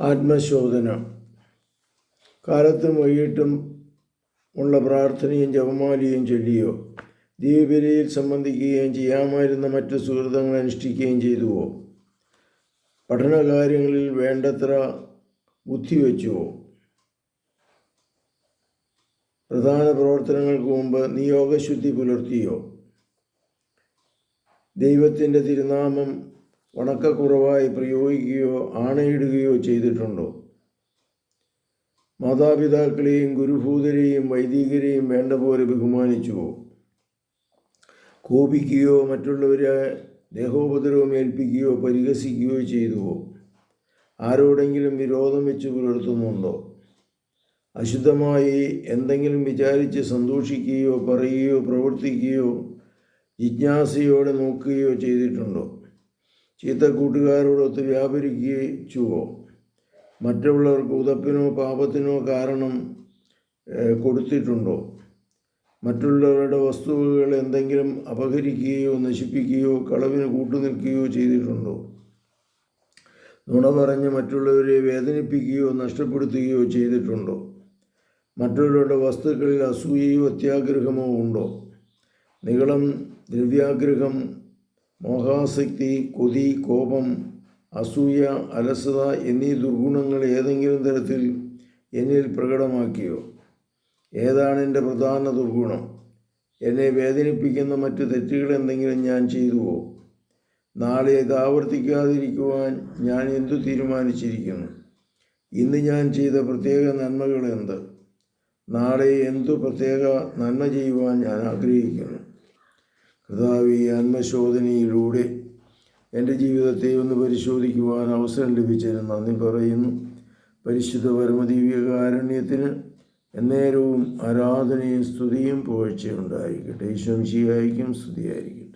ആത്മശോധന. കാലത്തും വൈകിട്ടും ഉള്ള പ്രാർത്ഥനയും ജപമാലിയും ചൊല്ലിയോ ദീപബലിയിൽ സംബന്ധിക്കുകയും ചെയ്യാമായിരുന്ന മറ്റ് സുഹൃതങ്ങൾ അനുഷ്ഠിക്കുകയും ചെയ്തുവോ? പഠനകാര്യങ്ങളിൽ വേണ്ടത്ര ബുദ്ധി വെച്ചുവോ? പ്രധാന പ്രവർത്തനങ്ങൾക്ക് മുമ്പ് നിയോഗശുദ്ധി പുലർത്തിയോ? ദൈവത്തിന്റെ തിരുനാമം വണക്കക്കുറവായി പ്രയോഗിക്കുകയോ ആണയിടുകയോ ചെയ്തിട്ടുണ്ടോ? മാതാപിതാക്കളെയും ഗുരുഭൂതരെയും വൈദികരെയും വേണ്ട പോലെ ബഹുമാനിച്ചുവോ? കോപിക്കുകയോ മറ്റുള്ളവരെ ദേഹോപദ്രവം ഏൽപ്പിക്കുകയോ പരിഹസിക്കുകയോ ചെയ്തുവോ? ആരോടെങ്കിലും വിരോധം വെച്ച് പുലർത്തുന്നുണ്ടോ? അശുദ്ധമായി എന്തെങ്കിലും വിചാരിച്ച് സന്തോഷിക്കുകയോ പറയുകയോ പ്രവർത്തിക്കുകയോ ജിജ്ഞാസയോടെ നോക്കുകയോ ചെയ്തിട്ടുണ്ടോ? ചീത്ത കൂട്ടുകാരോടൊത്ത് വ്യാപരിക്കുകയോ മറ്റുള്ളവർക്ക് ഉതപ്പിനോ പാപത്തിനോ കാരണം കൊടുത്തിട്ടുണ്ടോ? മറ്റുള്ളവരുടെ വസ്തുവകൾ എന്തെങ്കിലും അപഹരിക്കുകയോ നശിപ്പിക്കുകയോ കളവിന് കൂട്ടുനിൽക്കുകയോ ചെയ്തിട്ടുണ്ടോ? നുണ പറഞ്ഞ് മറ്റുള്ളവരെ വേദനിപ്പിക്കുകയോ നഷ്ടപ്പെടുത്തുകയോ ചെയ്തിട്ടുണ്ടോ? മറ്റുള്ളവരുടെ വസ്തുക്കളിൽ അസൂയയോ അത്യാഗ്രഹമോ ഉണ്ടോ? നികളം ദ്രവ്യാഗ്രഹം മോഹാസക്തി കൊതി കോപം അസൂയ അലസത എന്നീ ദുർഗുണങ്ങൾ ഏതെങ്കിലും തരത്തിൽ എന്നിൽ പ്രകടമാക്കിയോ? ഏതാണ് എന്റെ പ്രധാന ദുർഗുണം? എന്നെ വേദനിപ്പിക്കുന്ന മറ്റു തെറ്റുകൾ എന്തെങ്കിലും ഞാൻ ചെയ്തുവോ? നാളെ ഇത് ആവർത്തിക്കാതിരിക്കുവാൻ ഞാൻ എന്തു തീരുമാനിച്ചിരിക്കുന്നു? ഇന്ന് ഞാൻ ചെയ്ത പ്രത്യേക നന്മകൾ എന്ത്? നാളെ എന്തു പ്രത്യേക നന്മ ചെയ്യുവാൻ ഞാൻ ആഗ്രഹിക്കുന്നു? കർത്താവ് ഈ ആത്മശോധനയിലൂടെ എന്റെ ജീവിതത്തെ ഒന്ന് പരിശോധിക്കുവാൻ അവസരം ലഭിച്ചതിന് നന്ദി പറയുന്നു. പരിശുദ്ധ പരമദീവികാരുണ്യത്തിന് എന്നേരവും ആരാധനയും സ്തുതിയും പോഴ്ചയുണ്ടായിരിക്കട്ടെ ഈശ്വംശിയായിരിക്കും സ്തുതിയായിരിക്കും.